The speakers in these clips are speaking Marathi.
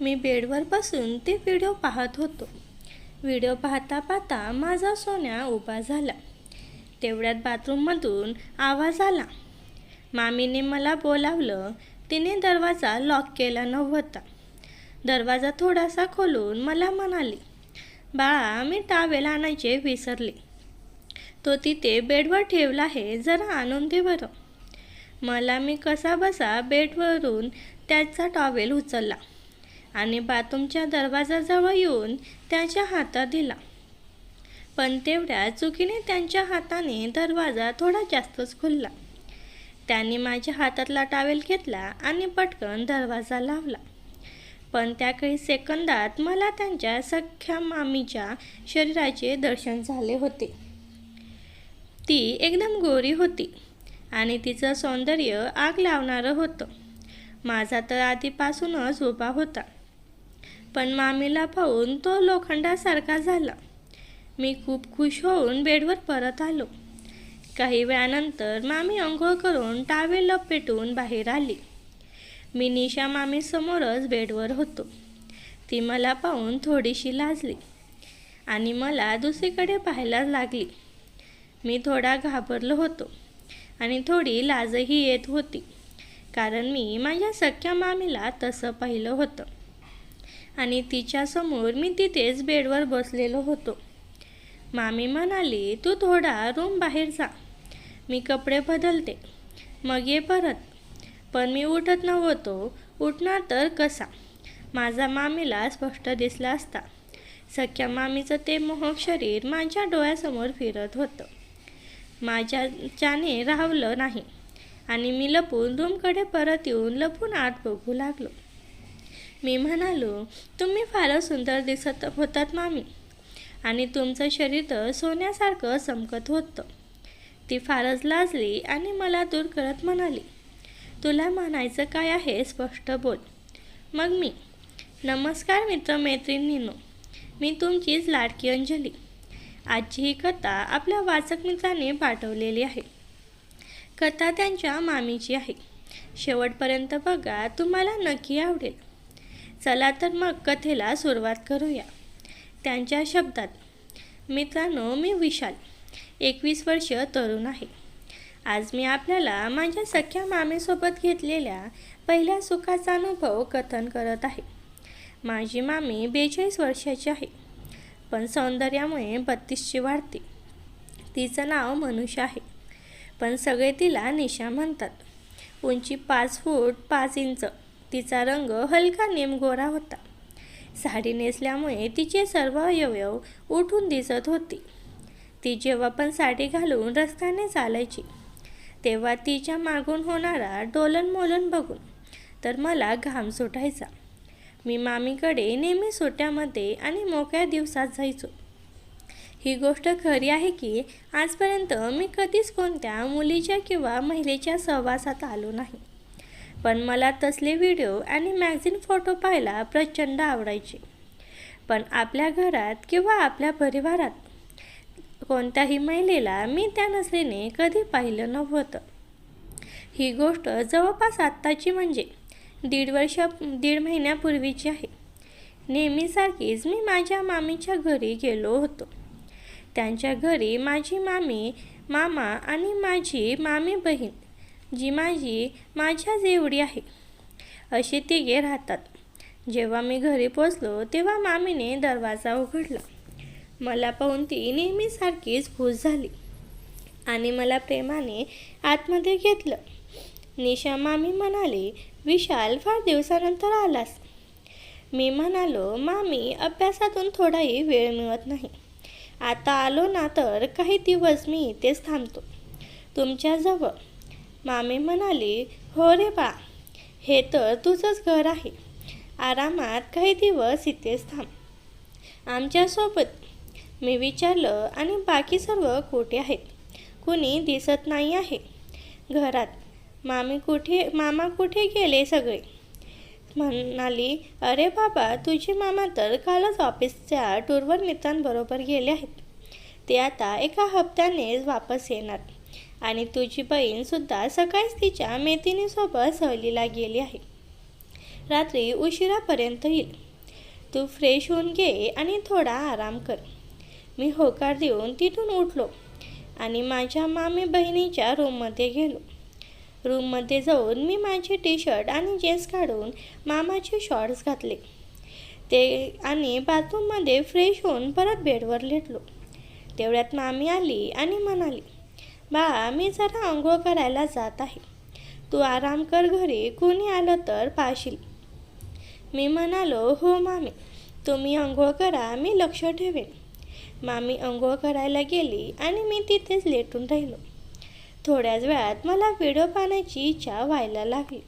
मी बेडवर बसून ते व्हिडिओ पाहत होतो. व्हिडिओ पाहता पाहता माझा सोन्या उभा झाला. तेवढ्यात बाथरूममधून आवाज आला. मामीने मला बोलावलं तिने दरवाजा लॉक केला नव्हता. दरवाजा थोडासा खोलून मला म्हणाली बाळा मी टावेल आणायचे विसरले. तो तिथे बेडवर ठेवला आहे जरा आणून दे बरं. मला मी कसा बसा बेडवरून त्याचा टॉवेल उचलला. आणि बाथरूमच्या दरवाजाजवळ येऊन त्याच्या हातात दिला. पण तेवढ्या चुकीने त्यांच्या हाताने दरवाजा थोडा जास्तच खुलला. त्यांनी माझ्या हातातला टावेल घेतला आणि पटकन दरवाजा लावला. पण त्या काही सेकंदात मला त्यांच्या सख्या मामीच्या शरीराचे दर्शन झाले होते. ती एकदम गोरी होती आणि तिचं सौंदर्य आग लावणारं होतं. माझा तर आधीपासूनच उभा होता. पण मामीला पाहून तो लोखंडासारखा झाला. मी खूप खुश होऊन बेडवर परत आलो. काही वेळानंतर मामी अंघोळ करून टावेल लपेटून बाहेर आली. मी निशा मामीसमोरच बेडवर होतो. ती मला पाहून थोडीशी लाजली आणि मला दुसरीकडे पाहायला लागली. मी थोडा घाबरलो होतो आणि थोडी लाजही येत होती कारण मी माझ्या सख्या मामीला तसं पाहिलं होतं. आणि तिच्यासमोर मी तिथेच बेडवर बसलेलो होतो. मामी म्हणाली तू थोडा रूम बाहेर जा. मी कपडे बदलते. मग ये परत. पण मी उठत नव्हतो. उठणार तर कसा? माझा मामीला स्पष्ट दिसला असता. सख्या मामीचं ते मोहक शरीर माझ्या डोळ्यासमोर फिरत होतं. माझ्याच्याने राहवलं नाही. आणि मी लपून रूमकडे परत येऊन लपून आत बघू लागलो. मी म्हणालो तुम्ही फारच सुंदर दिसत होतात मामी. आणि तुमचं शरीर तर सोन्यासारखं चमकत होतं. ती फारच लाजली आणि मला दूर करत म्हणाली तुला म्हणायचं काय आहे स्पष्ट बोल. मग मी नमस्कार मित्रमैत्रिणींनो मी तुमचीच लाडकी अंजली. आजची ही कथा आपल्या वाचक मित्राने पाठवलेली आहे. कथा त्यांच्या मामीची आहे. शेवटपर्यंत बघा तुम्हाला नक्की आवडेल. चला तर मग कथेला सुरुवात करूया. त्यांच्या शब्दात मित्रांनो मी विशाल एकवीस वर्ष तरुण आहे. आज मी आपल्याला माझ्या सख्या मामीसोबत घेतलेल्या पहिल्या सुखाचा अनुभव कथन करत आहे. माझी मामी बेचाळीस वर्षाची आहे पण सौंदर्यामुळे बत्तीसची वाढते. तिचं नाव मनुष्य आहे पण सगळे तिला निशा म्हणतात. उंची पाच फूट पाच इंच तिचा रंग हलका नेमगोरा होता. साडी नेसल्यामुळे तिचे सर्व अवयव उठून दिसत होती. ती जेव्हा पण साडी घालून रस्त्याने चालायची तेव्हा तिच्या मागून होणारा डोलनमोलन बघून तर मला घाम सुटायचा. मी मामीकडे नेहमी सुट्ट्यामध्ये आणि मोकळ्या दिवसात जायचो. ही गोष्ट खरी आहे की आजपर्यंत मी कधीच कोणत्या मुलीच्या किंवा महिलेच्या सहवासात आलो नाही. पण मला तसले व्हिडिओ आणि मॅगझिन फोटो पाहायला प्रचंड आवडायचे. पण आपल्या घरात किंवा आपल्या परिवारात कोणत्याही महिलेला मी त्या नसलेने कधी पाहिलं नव्हतं. ही गोष्ट जवळपास आत्ताची म्हणजे दीड वर्ष दीड महिन्यापूर्वीची आहे. नेहमीसारखीच मी माझ्या मामीच्या घरी गेलो होतो. त्यांच्या घरी माझी मामी मामा आणि माझी मामी बहीण जी माझी माझ्याच एवढी आहे. अशी तिघे राहतात. जेव्हा मी घरी पोचलो तेव्हा मामीने दरवाजा उघडला. मला पाहून ती नेहमीसारखीच खुश झाली आणि मला प्रेमाने आतमध्ये घेतलं. निशा मामी म्हणाली विशाल फार दिवसानंतर आलास. मी म्हणालो मामी अभ्यासातून थोडाही वेळ मिळत नाही. आता आलो ना तर काही दिवस मी इथेच थांबतो. तुमच्याजवळ मामी म्हणाली हो रे बा हे तर तुझंच घर आहे. आरामात काही दिवस इथेच थांब. आमच्यासोबत मी विचारलं आणि बाकी सर्व कुठे आहेत? कुणी दिसत नाही आहे. घरात मामी कुठे मामा कुठे गेले सगळे? म्हणाली अरे बाबा तुझे मामा तर कालच ऑफिसच्या टूरवर मित्रांबरोबर गेले आहेत. ते आता एका हप्त्यानेच वापस येणार. आणि तुझी बहीणसुद्धा सकाळीच तिच्या मैत्रिणीसोबत सहलीला गेली आहे. रात्री उशिरापर्यंत येईल. तू फ्रेश होऊन घे आणि थोडा आराम कर. मी होकार देऊन तिथून उठलो आणि माझ्या मामी बहिणीच्या रूममध्ये गेलो. रूममध्ये जाऊन मी माझे टी शर्ट आणि जीन्स काढून मामाचे शॉर्ट्स घातले. ते आणि बाथरूममध्ये फ्रेश होऊन परत बेडवर लेटलो. तेवढ्यात मामी आली आणि म्हणाली बा मी जरा आंघोळ करायला जात आहे. तू आराम कर घरी कुणी आलं तर पाशील मी म्हणालो हो मामी तुम्ही आंघोळ करा मी लक्ष ठेवेन. मामी आंघोळ करायला गेली आणि मी तिथेच लेटून राहिलो. थोड्याच वेळात मला व्हिडिओ पाहण्याची इच्छा व्हायला लागली.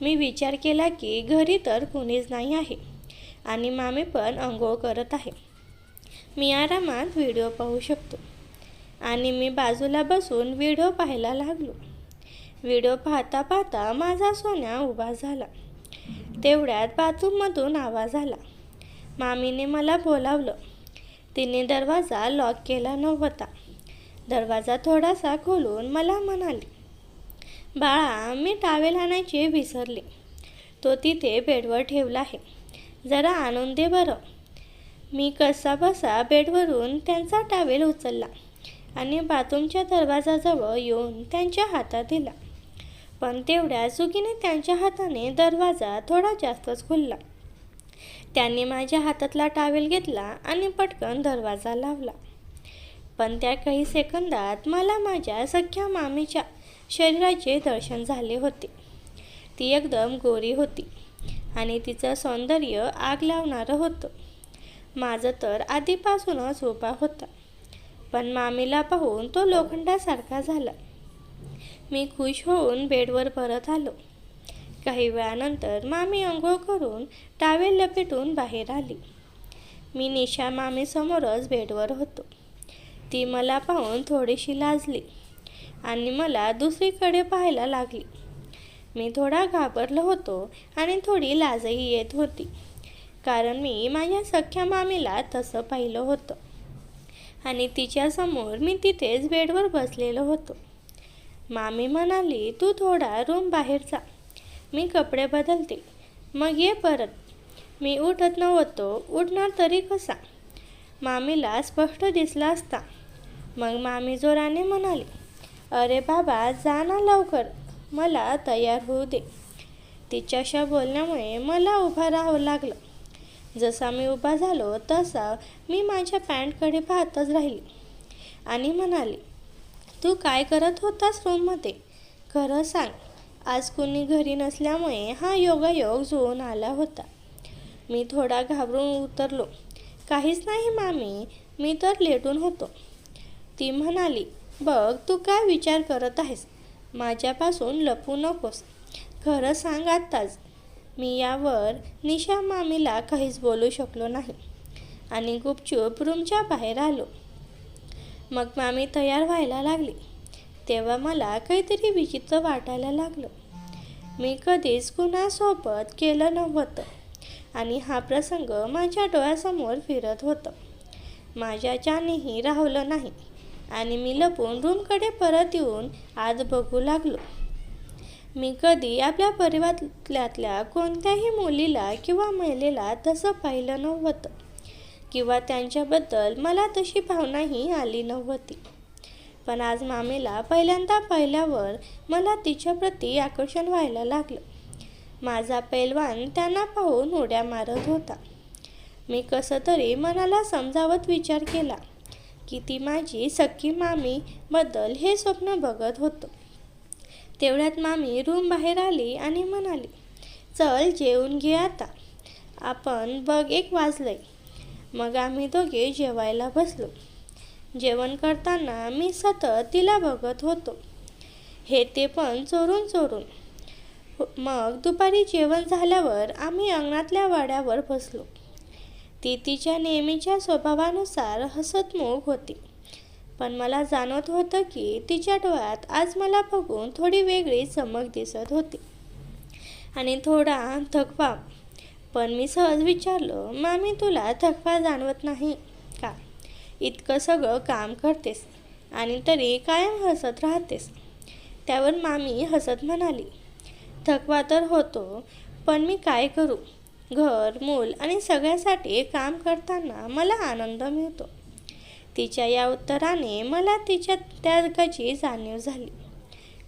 मी विचार केला की घरी तर कोणीच नाही आहे आणि मामी पण आंघोळ करत आहे. मी आरामात व्हिडिओ पाहू शकतो. आणि मी बाजूला बसून व्हिडिओ पाहायला लागलो. व्हिडिओ पाहता पाहता माझा सोन्या उभा झाला. तेवढ्यात बाथरूममधून आवाज आला. मामीने मला बोलावलं. तिने दरवाजा लॉक केला नव्हता. दरवाजा थोडासा खोलून मला म्हणाली बाळा मी टावेल आणायचे विसरले. तो तिथे बेडवर ठेवला आहे. जरा आणून दे बरं. मी कसा बसा बेडवरून त्यांचा टावेल उचलला. आणि बाथरूमच्या दरवाजाजवळ येऊन त्यांच्या हातात दिला. पण तेवढ्या चुकीने त्यांच्या हाताने दरवाजा थोडा जास्तच खुलला. त्यांनी माझ्या हातातला टावेल घेतला आणि पटकन दरवाजा लावला. पण त्या काही सेकंदात मला माझ्या सख्या मामीच्या शरीराचे दर्शन झाले होते. ती एकदम गोरी होती आणि तिचं सौंदर्य आग लावणारं होतं. माझं तर आधीपासूनच उभा होता. पण मामीला पाहून तो लोखंडासारखा झाला. मी खुश होऊन बेडवर परत आलो. काही वेळानंतर मामी अंघोळ करून टावेल लपेटून बाहेर आली. मी निशा मामीसमोरच बेडवर होतो. ती मला पाहून थोडीशी लाजली आणि मला दुसरीकडे पाहायला लागली. मी थोडा घाबरलो होतो आणि थोडी लाजही येत होती. कारण मी माझ्या सख्या मामीला तसं पाहिलं होतं. आणि तिच्यासमोर मी तिथेच बेडवर बसलेलो होतो. मामी म्हणाली तू थोडा रूम बाहेर जा. मी कपडे बदलते. मग ये परत. मी उठत नव्हतो. उठणार तरी कसा? मामीला स्पष्ट दिसला असता. मग मामी जोराने म्हणाली अरे बाबा जा ना लवकर. मला तयार होऊ दे. तिच्याशा बोलण्यामुळे मला उभा राहावं लागलं. जसा मी उभा झालो तसा मी माझ्या पॅन्टकडे पाहतच राहिली आणि म्हणाली तू काय करत होतास रूममध्ये? खरं सांग आज कुणी घरी नसल्यामुळे हा योगायोग जुळून आला होता मी थोडा घाबरून उतरलो. काहीच नाही मामी मी तर लेटून होतो ती म्हणाली बघ तू काय विचार करत आहेस? माझ्यापासून लपू नकोस. खरं सांग आत्ताच मी यावर निशा मामीला काहीच बोलू शकलो नाही. आणि गुपचूप रूमच्या बाहेर आलो. मग मामी तयार व्हायला लागली. तेव्हा मला काहीतरी विचित्र वाटायला लागलं. मी कधीच कुणासोबत केलं नव्हतं. आणि हा प्रसंग माझ्या डोळ्यासमोर फिरत होतं. माझ्याच्यानेही राहवलं नाही. आणि मी लपून रूमकडे परत येऊन आज बघू लागलो. मी कधी आपल्या परिवारातल्या कोणत्याही मुलीला किंवा महिलेला तसं पाहिलं नव्हतं किंवा त्यांच्याबद्दल मला तशी भावनाही आली नव्हती. पण आज मामीला पहिल्यांदा पाहिल्यावर मला तिच्याप्रती आकर्षण व्हायला लागलं. माझा पैलवान त्यांना पाहून उड्या मारत होता. मी कसं तरी मनाला समजावत विचार केला की ती माझी सख्खी मामीबद्दल हे स्वप्न बघत होतं. तेवढ्यात मामी रूम बाहेर आली आणि म्हणाली चल जेवून घे आता. आपण बघ एक वाजलंय. मग आम्ही दोघे जेवायला बसलो. जेवण करताना मी सतत तिला बघत होतो. हे ते पण चोरून चोरून. मग दुपारी जेवण झाल्यावर आम्ही अंगणातल्या वाड्यावर बसलो. ती तिच्या नेहमीच्या स्वभावानुसार हसतमुख होती. पण मला जाणवत होतं की तिच्या डोळ्यात आज मला बघून थोडी वेगळी चमक दिसत होती. आणि थोडा थकवा. पण मी सहज विचारलं मामी तुला थकवा जाणवत नाही का? इतकं सगळं काम करतेस आणि तरी कायम हसत राहतेस. त्यावर मामी हसत म्हणाली थकवा तर होतो पण मी काय करू? घर मूल आणि सगळ्यासाठी काम करताना मला आनंद मिळतो. तिच्या या उत्तराने मला तिच्या त्यागाची जाणीव झाली.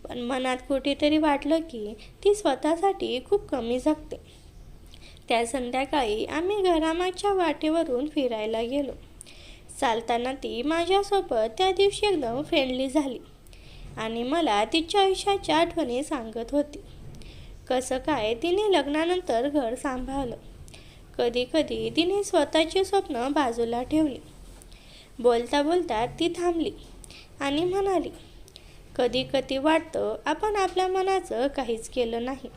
पण मनात कुठेतरी वाटलं की ती स्वतःसाठी खूप कमी जगते. त्या संध्याकाळी आम्ही घरामागच्या वाटेवरून फिरायला गेलो. चालताना ती माझ्यासोबत त्या दिवशी एकदम फ्रेंडली झाली आणि मला तिच्या आयुष्याच्या आठवणी सांगत होती. कसं काय तिने लग्नानंतर घर सांभाळलं. कधी कधी तिने स्वतःची स्वप्न बाजूला ठेवली. बोलता बोलता ती थांबली आणि म्हणाली कधी कधी वाटतं आपण आपल्या मनाचं काहीच केलं नाही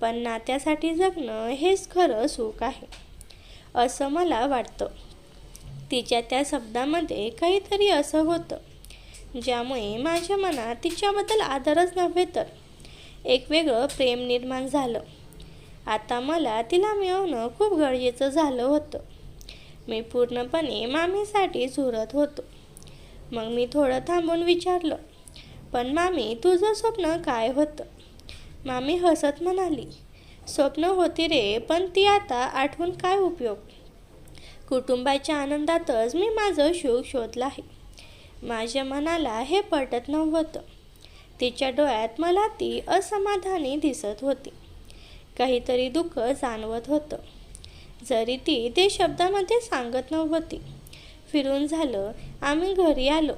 पण नात्यासाठी जगणं हेच खरं सुख आहे असं मला वाटतं. तिच्या त्या शब्दामध्ये काहीतरी असं होतं ज्यामुळे माझ्या मनात तिच्याबद्दल आदरच नव्हे तर एक वेगळं प्रेम निर्माण झालं. आता मला तिला मिळवणं खूप गरजेचं झालं होतं. मी पूर्णपणे मामीसाठी झुरत होतो. मग मी थोडं थांबून विचारलं पण मामी तुझं स्वप्न काय होतं? मामी हसत म्हणाली स्वप्न होती रे पण ती आता आठवून काय उपयोग? कुटुंबाच्या आनंदातच मी माझं सुख शोधलं आहे. माझ्या मनाला हे पटत नव्हतं. तिच्या डोळ्यात मला ती असमाधानी दिसत होती. काहीतरी दुःख जाणवत होतं. जरी ती ते शब्दामध्ये सांगत नव्हती. फिरून झालं आम्ही घरी आलो.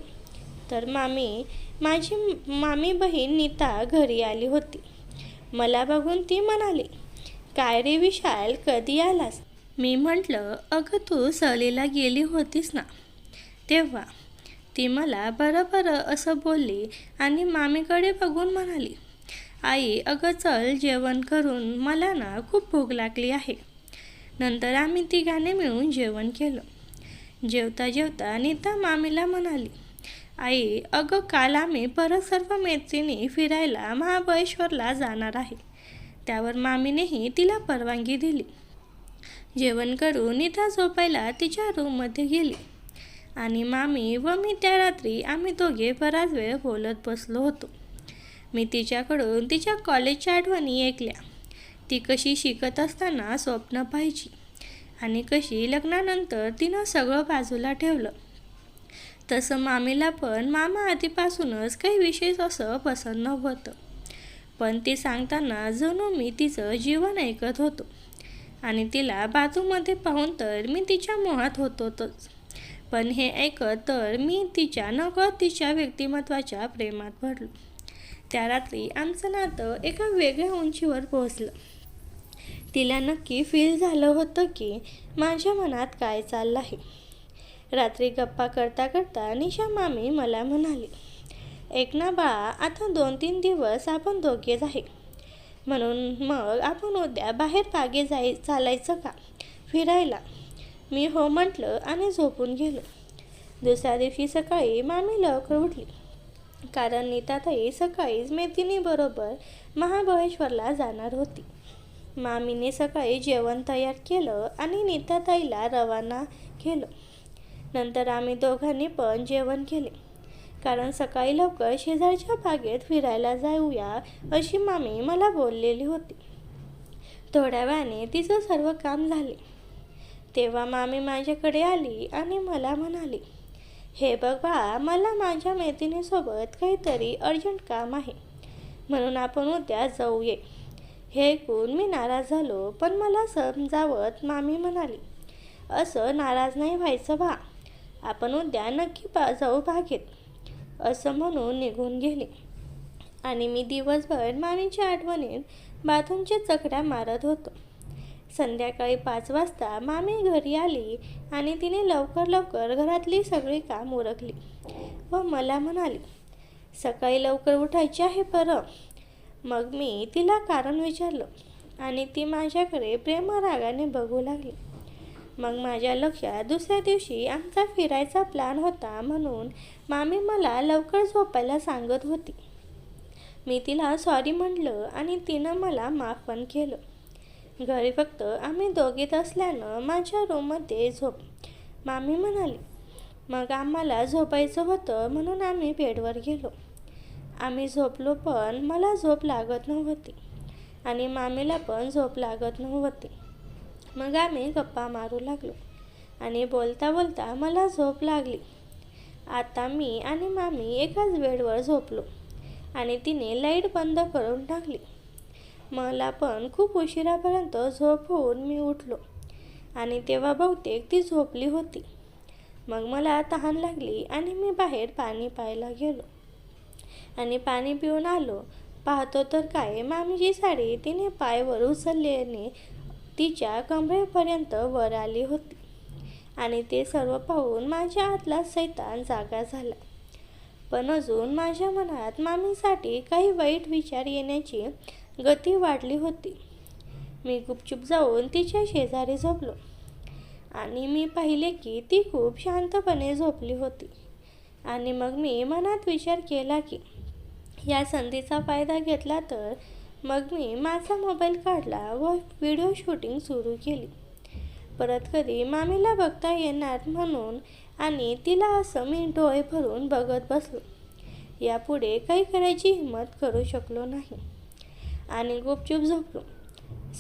तर मामी माझी मामी बहीण नीता घरी आली होती. मला बघून ती म्हणाली काय रे विशाल कधी आलास? मी म्हटलं अगं तू सहलीला गेली होतीस ना. तेव्हा ती मला बरं बरं असं बोलली आणि मामीकडे बघून म्हणाली आई अगं चल जेवण करून मला ना खूप भूक लागली आहे. नंतर आम्ही तिघांनी मिळून जेवण केलं. जेवता जेवता नीता मामीला म्हणाली आई अगं काल आम्ही परत सर्व मैत्रिणी फिरायला महाबळेश्वरला जाणार आहे. त्यावर मामीनेही तिला परवानगी दिली. जेवण करून नीता झोपायला तिच्या रूममध्ये गेली. आणि मामी व मी त्या रात्री आम्ही दोघे बराच वेळ बोलत बसलो होतो. मी तिच्याकडून तिच्या कॉलेजच्या आठवणी ऐकल्या. ती कशी शिकत असताना स्वप्न पाहिजे आणि कशी लग्नानंतर तिनं सगळं बाजूला ठेवलं. तसं मामीला पण मामा आधीपासूनच काही विशेष असं पसंत नव्हतं. पण ती सांगताना जणू मी तिचं जीवन ऐकत होतो आणि तिला बाजूमध्ये पाहून तर मी तिच्या मोहात होतोच. पण हे ऐकत तर मी तिच्या नकळत तिच्या व्यक्तिमत्वाच्या प्रेमात पडलो त्या रात्री आमचं नातं एका वेगळ्या उंचीवर पोहोचलं. तिला नक्की फील झालं होतं की माझ्या मनात काय चाललं आहे रात्री गप्पा करता करता निशा मामी मला म्हणाली एक ना बाळा आता दोन तीन दिवस आपण दोघेच आहे. म्हणून मग आपण उद्या बाहेर बागे जाय चालायचं का? फिरायला. मी हो म्हटलं आणि झोपून गेलो. दुसऱ्या दिवशी सकाळी मामी लवकर उठली. कारण नीताताई सकाळीच मैत्रिणीबरोबर महाबळेश्वरला जाणार होती. मामीने सकाळी जेवण तयार केलं आणि नीताताईला रवाना केलं. नंतर आम्ही दोघांनी पण जेवण केले. कारण सकाळी लवकर शेजारच्या बागेत फिरायला जाऊया अशी मामी मला बोललेली होती. थोड्या वेळाने तिचं सर्व काम झाले. तेव्हा मामी माझ्याकडे आली आणि मला म्हणाली हे बघ बा मला माझ्या मैत्रिणीसोबत काहीतरी अर्जंट काम आहे. म्हणून आपण उद्या जाऊये. हे ऐकून मी नाराज झालो पण मला समजावत मामी म्हणाली असं नाराज नाही व्हायचं बा. आपण उद्या नक्की पा जाऊ बागेत. असं म्हणून निघून गेले. आणि मी दिवसभर मामीच्या आठवणीत बाथरूमच्या चकड्या मारत होतो. संध्याकाळी पाच वाजता मामी घरी आली आणि तिने लवकर लवकर घरातली सगळी काम उरकली व मला म्हणाली सकाळी लवकर उठायचे आहे बरं मग मी तिला कारण विचारलं आणि ती माझ्याकडे प्रेमरागाने बघू लागली. मग माझ्या लक्षात दुसऱ्या दिवशी आमचा फिरायचा प्लॅन होता म्हणून मामी मला लवकर झोपायला सांगत होती. मी तिला सॉरी म्हटलं आणि तिनं मला माफ पण केलं. घरी फक्त आम्ही दोघीत असल्यानं माझ्या रूममध्ये झोप. मामी म्हणाली मग आम्हाला झोपायचं होतं म्हणून आम्ही बेडवर गेलो. आम्ही झोपलो पण मला झोप लागत नव्हती आणि मामीला पण झोप लागत नव्हती. मग आम्ही गप्पा मारू लागलो आणि बोलता बोलता मला झोप लागली. आता मी आणि मामी एकाच बेडवर झोपलो आणि तिने लाइट बंद करून टाकली. मला पण खूप उशिरापर्यंत झोप होऊन मी उठलो आणि तेव्हा बहुतेक ती झोपली होती. मग मला तहान लागली आणि मी बाहेर पाणी प्यायला गेलो. आणि पाणी पिऊन आलो. पाहतो तर काय मामीची साडी तिने पायवर उचलल्याने तिच्या कमरेपर्यंत वर आली होती. आणि ते सर्व पाहून माझ्या आतला सैतान जागा झाला. पण अजून माझ्या मनात मामीसाठी काही वाईट विचार येण्याची गती वाढली होती. मी गुपचूप जाऊन तिच्या शेजारी झोपलो. आणि मी पाहिले की ती खूप शांतपणे झोपली होती. आणि मग मी मनात विचार केला की या संधीचा फायदा घेतला तर मग मी माझा मोबाईल काढला व व्हिडिओ शूटिंग सुरू केली. परत कधी मामीला बघता येणार म्हणून आणि तिला असं मी डोळे भरून बघत बसलो. यापुढे काही करायची हिंमत करू शकलो नाही. आणि गुपचूप झोपलो.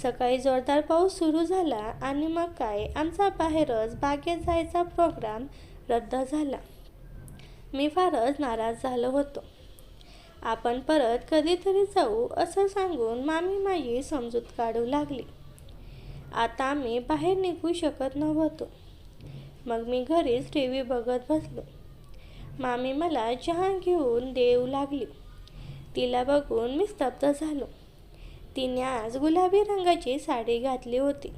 सकाळी जोरदार पाऊस सुरू झाला आणि मग काय आमचा बाहेरच बागेत जायचा प्रोग्राम रद्द झाला. मी फारच नाराज झालो होतो. आपण परत कधीतरी जाऊ असं सांगून मामी माझी समजूत काढू लागली. आता आम्ही बाहेर निघू शकत नव्हतो. मग मी घरीच टी व्ही बघत बसलो. मामी मला चहा घेऊन देऊ लागली. तिला बघून मी स्तब्ध झालो. तिने आज गुलाबी रंगाची साडी घातली होती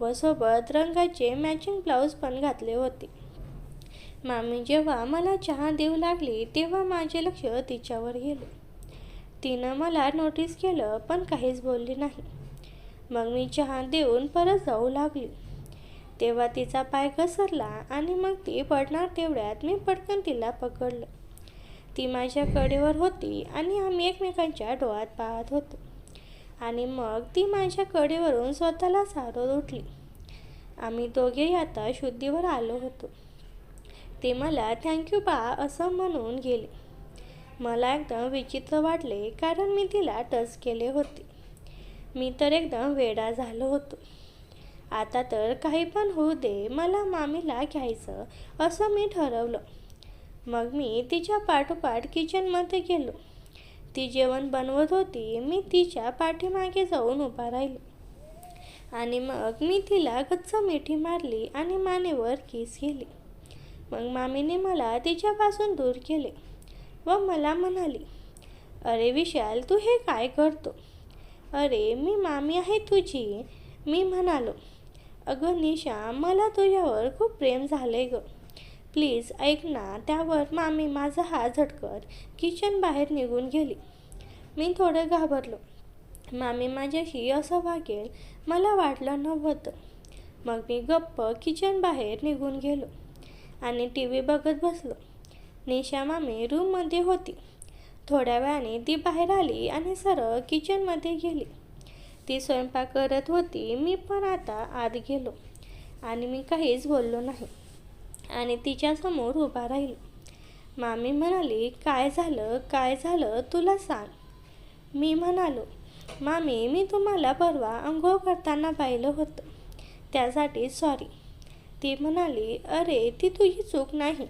व सोबत रंगाचे मॅचिंग ब्लाऊज पण घातले होते. मामी जेव्हा मला चहा देऊ लागली तेव्हा माझे लक्ष तिच्यावर गेले. तिनं मला नोटीस केलं पण काहीच बोलली नाही. मग मी चहा देऊन परत जाऊ लागली. तेव्हा तिचा पाय घसरला आणि मग ती पडणार तेवढ्यात मी पटकन तिला पकडलं. ती माझ्या कडेवर होती आणि आम्ही एकमेकांच्या डोळ्यात पाहत होतो. आणि मग ती माझ्या कडेवरून स्वतःला सारत उठली. आम्ही दोघेही आता शुद्धीवर आलो होतो. ते मला थँक्यू बा असं म्हणून गेले. मला एकदम विचित्र वाटले कारण मी तिला टच केले होते. मी तर एकदम वेडा झालो होतो. आता तर काही पण होऊ दे मला मामीला घ्यायचं असं मी ठरवलं. मग मी तिच्या पाठोपाठ किचनमध्ये गेलो. ती जेवण बनवत होती मी तिच्या पाठीमागे जाऊन उभा राहिलो. आणि मग मी तिला गच्च मिठी मारली आणि मानेवर किस केली. मग मामीने मला तिच्यापासून दूर केले व मला म्हणाली अरे विशाल तू हे काय करतो? अरे मी मामी आहे तुझी. मी म्हणालो अगं निशा मला तुझ्यावर खूप प्रेम झाले ग. प्लीज ऐक ना त्यावर मामी माझा हात झटकत किचन बाहेर निघून गेली. मी थोडं घाबरलो. मामी माझ्याशी असं वागेल मला वाटलं नव्हतं. मग मी गप्प किचन बाहेर निघून गेलो. आणि टी व्ही बघत बसलो. निशा मामी रूममध्ये होती. थोड्या वेळाने ती बाहेर आली आणि सरळ किचनमध्ये गेली. ती स्वयंपाक करत होती. मी पण आता आत गेलो आणि मी काहीच बोललो नाही. आणि तिच्यासमोर उभा राहिलो. मामी म्हणाली काय झालं? काय झालं? तुला सांग. मी म्हणालो मामी मी तुम्हाला परवा अंघोळ करताना पाहिलं होतं. त्यासाठी सॉरी ती म्हणाली अरे ती तुझी चूक नाही.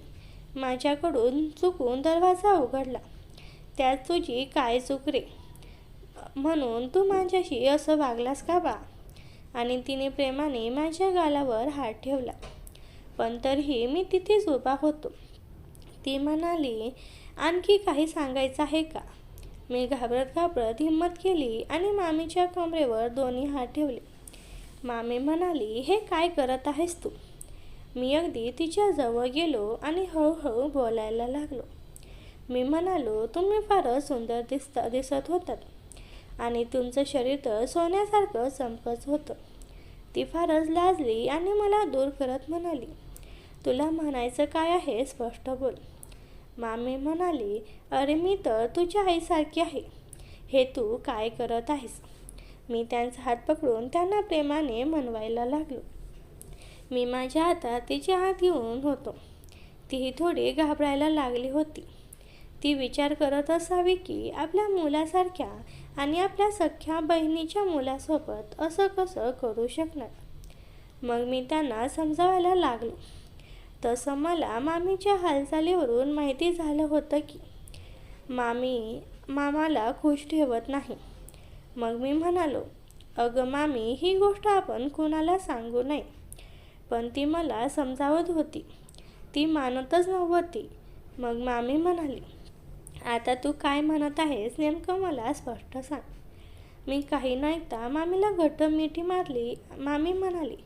माझ्याकडून चुकून दरवाजा उघडला. त्यात तुझी काय चूक रे? म्हणून तू माझ्याशी असं वागलास का बा? आणि तिने प्रेमाने माझ्या गालावर हात ठेवला. पण तरीही मी तिथेच उभा होतो. ती म्हणाली आणखी काही सांगायचं आहे का? मी घाबरत घाबरत हिंमत केली आणि मामीच्या कमरेवर दोन्ही हात ठेवले. मामी म्हणाली हे काय करत आहेस तू? मी अगदी तिच्याजवळ गेलो आणि हळूहळू बोलायला लागलो. मी म्हणालो तुम्ही फारच सुंदर दिसता दिसत होतात आणि तुमचं शरीर तर सोन्यासारखं चमकत होतं. ती फारच लाजली आणि मला दूर करत म्हणाली तुला म्हणायचं काय आहे स्पष्ट बोल. मामी म्हणाली अरे मी तर तुझ्या आईसारखी आहे. हे तू काय करत आहेस? मी त्यांचा हात पकडून त्यांना प्रेमाने म्हणवायला लागलो. मी माझ्या हातात तिचे हात घेऊन होतो. तीही थोडी घाबरायला लागली होती. ती विचार करत असावी की आपल्या मुलासारख्या आणि आपल्या सख्ख्या बहिणीच्या मुलासोबत असं कसं करू शकणार? मग मी त्यांना समजावायला लागलो. तसं मला मामीच्या हालचालीवरून माहिती झालं होतं की मामी मामाला खुश ठेवत नाही. मग मी म्हणालो अगं मामी ही गोष्ट आपण कुणाला सांगू नये. पण ती मला समजावत होती. ती मानतच नव्हती. मग मामी म्हणाली आता तू काय म्हणत आहेस नेमकं मला स्पष्ट सांग. मी काही न ऐकता मामीला घट्ट मिठी मारली. मामी म्हणाली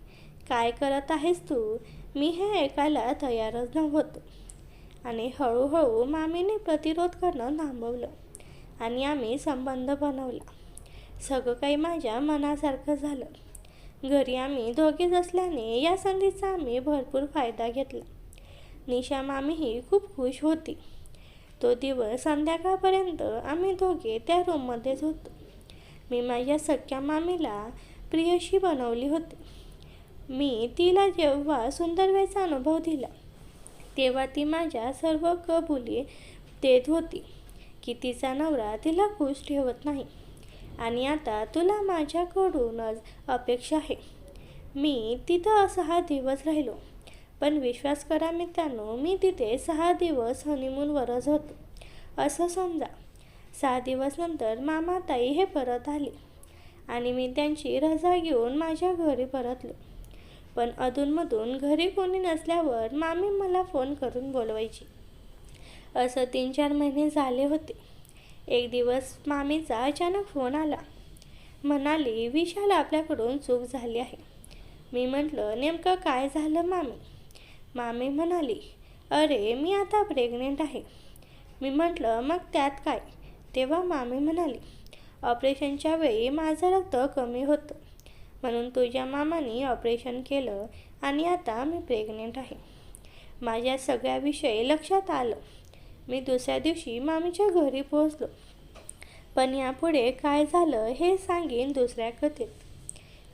काय करत आहेस तू? मी हे ऐकायला तयारच नव्हतो. आणि हळूहळू मामीने प्रतिरोध करणं थांबवलं आणि आम्ही संबंध बनवला. सगळं काही माझ्या मनासारखं झालं. घरी आम्ही दोघेच असल्याने या संधीचा आम्ही भरपूर फायदा घेतला. निशा मामीही खूप खुश होती. तो दिवस संध्याकाळपर्यंत आम्ही दोघे त्या रूममध्येच होतो. मी माझ्या सख्या मामीला प्रियशी बनवली होती. मी तिला जेव्हा सुंदरवेचा अनुभव दिला तेव्हा ती माझ्या सर्व कबुली देत होती की तिचा नवरा तिला खुश ठेवत नाही. आणि आता तुला माझ्याकडूनच अपेक्षा आहे. मी तिथं सहा दिवस राहिलो. पण विश्वास करा मित्रांनो मी तिथे सहा दिवस हनीमूनवरच होतो. असं समजा. सहा दिवस नंतर मामा ताई हे परत आले. आणि मी त्यांची रजा घेऊन माझ्या घरी परतलो. पण अधूनमधून घरी कोणी नसल्यावर मामी मला फोन करून बोलवायची. असं तीन चार महिने झाले होते. एक दिवस मामीचा अचानक फोन आला. म्हणाली विशाल आपल्याकडून चूक झाली आहे. मी म्हटलं नेमकं काय झालं मामी? मामी म्हणाली अरे मी आता प्रेग्नेंट आहे. मी म्हटलं मग त्यात काय? तेव्हा मामी म्हणाली ऑपरेशनच्या वेळी माझं रक्त कमी होतं. म्हणून तुझ्या मामाने ऑपरेशन केलं आणि आता मी प्रेग्नेंट आहे. माझ्या सगळ्या विषय लक्षात आलं. मी दुसऱ्या दिवशी मामीच्या घरी पोहोचलो. पण यापुढे काय झालं हे सांगेन दुसऱ्या कथेत.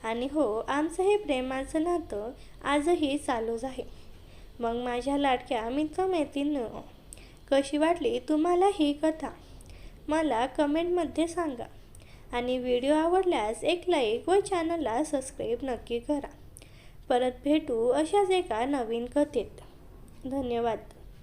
आणि हो आमचं हे प्रेमाचं नातं आजही चालूच आहे. मग माझ्या लाडक्या मित्रमैत्रिणींनो कशी वाटली तुम्हाला ही कथा? मला कमेंटमध्ये सांगा. आणि व्हिडिओ आवडल्यास एक लाईक व चॅनलला सबस्क्राईब नक्की करा. परत भेटू अशाच एका नवीन कथेत. धन्यवाद.